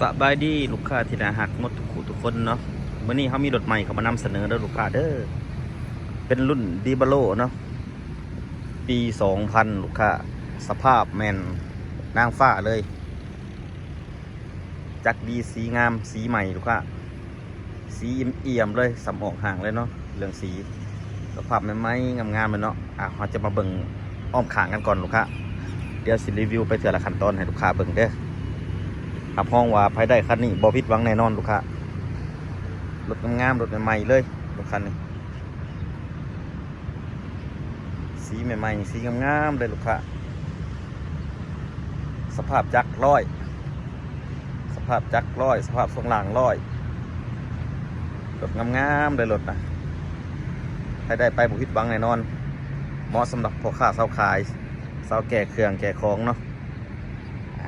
สบายดีลูกค้าที่นาหักหมดทุกคู่ทุกคนเนาะเมื่อนี้เขามีรถใหม่เขามานำเสนอเด้อลูกค้าเด้อเป็นรุ่นดีบาโลเนาะปี2000ลูกค้าสภาพแมนนางฟ้าเลย จักดีสีงามสีใหม่ลูกค้าสีเอี่ยมเลยสำออกห่างเลยเนาะเรื่องสีสภาพใหม่ๆงามๆเลยเนาะอะเราจะมาเบิ่งอ้อมขางกันก่อนลูกค้าเดี๋ยวสิรีวิวไปเถื่อละขั้นตอนให้ลูกค้าเบิ่งเด้อ รับห้องว่าภายได้คันนี้บอพิดหวังแน่นอนลูกค้ารถงามๆรถใหม่ๆเลยรถคันนี้ สีใหม่ๆสีงามๆเลยลูกค้าสภาพจักรร้อย สภาพจักรร้อย สภาพทรงหลังร้อยรถงามๆเลยรถนะภายได้ไปบุพิดหวังแน่นอนเหมาะสำหรับพ่อค้าสาวขายสาวแก่เครื่องแก่ของเนาะ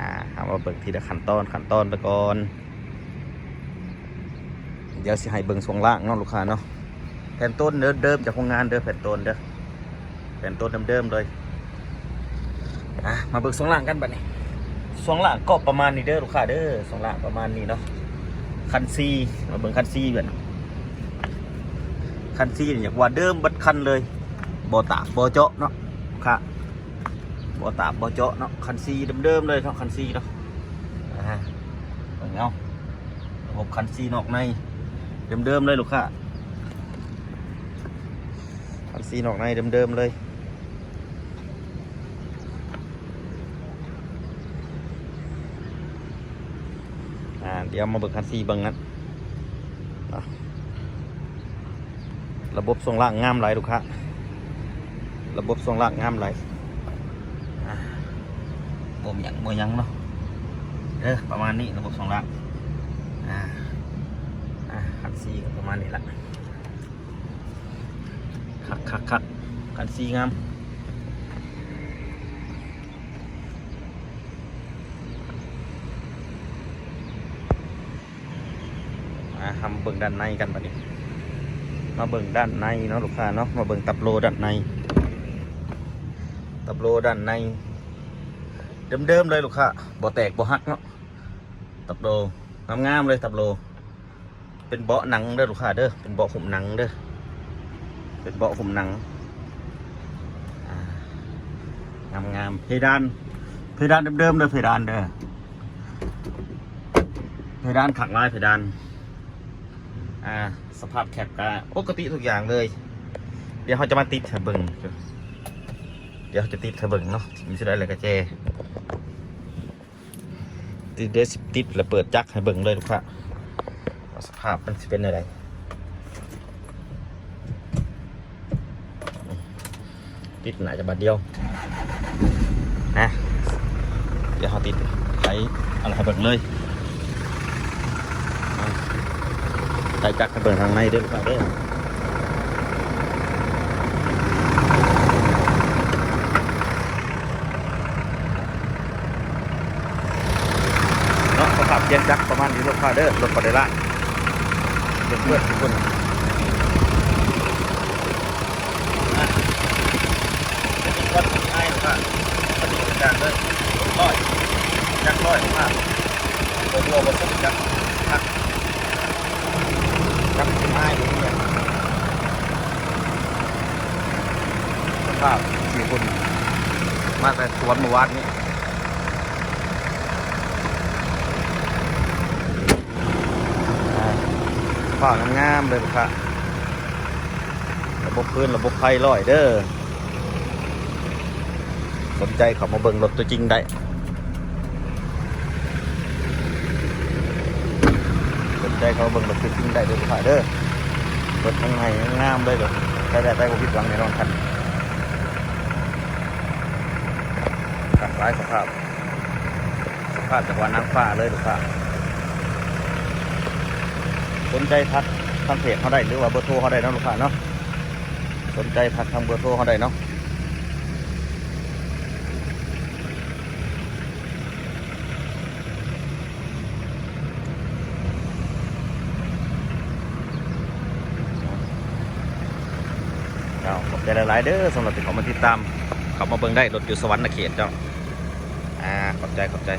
อ่าเอามาเบิกทีละขั้นตอนขั้นตอนไปก่อน เดี๋ยวสิให้เบิ่งส่วงล่างเนาะลูกค้าเนาะแผ่นต้นเดิมเดิมจากโรงงานเด้อแผ่นต้นเด้อแผ่นต้นเดิมเดิมๆเลยอะมาเบิกส่วงล่างกันบัดนี้ส่วงล่างก็ประมาณนี้เด้อลูกค้าเด้อส่วงล่างประมาณนี้เนาะคันซีมาเบิ่งคันซีก่อนคันซีเนี่ยอยากว่าเดิมบัดคันเลยบ่ตากบ่เจาะเนาะค้า บ่ตาบบ่เจาะเนาะคันซีเดิมๆเลยเนาะคันซีเนาะอ่าเงาระบบคันซีนอกในเดิมๆเลยลูกค้าคันซีนอกในเดิมๆเลยอ่าเดี๋ยวมาเบิกคันซีบิ่งนั้นระบบทรงล่างงามหลลูกค้าระบบทรงล่างงามหล บ่มยังบ่ยังเนาะเออประมาณนี้ระบบสองล่างอ่าอ่าคันซีประมาณนี้ละคักคักคักคันซีงามมาทำเบิ่งด้านในกันบัดนี้ มาเบิ่งด้านในเนาะลูกค้าเนาะมาเบิ่งตับโลด้านใน ตับโลด้านใน เดิมๆเลยลูกค้าบ่แตกบ่หักเนาะตับโลงามๆเลยตับโล เป็นเบาะหนังเด้อลูกค้าเด้อเป็นเบาะห่มหนังเด้อเป็นเบาะห่มหนังอ่างามๆเพดานเพดานเดิมๆเลยเพดานเด้อเพดานขักลายเพดานอ่าสภาพแคบกะปกติทุกอย่างเลย เดี๋ยวเขาจะมาติดให้เบิ่งเดี๋ยวเขาจะติดให้เบิ่งเนาะมีสุดได้เลยกระเจ ติดเดสิติดแล้วเปิดจักรให้เบิ่งเลยลูกค้าสภาพมันจะเป็นอะไรติดหนาจะบาดเดียวนะเดี๋ยวเขาติดไขอะไรให้เบิ่งเลยอ่จักรให้เบิ่งทางในเด้วยลูกค้าเด้อเนาะสภาพเย็นจักประมาณนี้ลูกค้าเด้อรถปอดได้ละเพื่อนเพื่อนทุกคนอะวัดง่ายลูกค้าปฏิบัติการเลยร้อยจักรร้อยลูกค้าตัวตัวบนสุดจักรพักจักง่ายลูกเนี่ยสภาพสี่คนมาแต่สวนเมื่อวานนี้ ฝากงามๆเลยครับระบบพื้นระบบไฟลอยเด้อสนใจเขามาเบิ่งรถตัวจริงได้สนใจเขามาเบิ่งรถตัวจริงได้เลยครับเด้อรถข้างในงามเลยเลยได้ได้ได้ผมผิดหวังแน่นอนครับขับร้ายสภาพ สภาพจากวันน้ำฟ้าเลยลูกค้า สนใจทักทางเพจเขาได้หรือว่าเบอร์โทรเขาได้เนาะลูกค้าเนาะสนใจทักทางเบอร์โทรเขาได้เนาะเอาขอบใจหลายๆเด้อสำหรับที่เขามาติดตาม เขามาเบิ่งได้รถอยู่สวรรค์นะเขตเจ้าอ่าขอบใจขอบใจ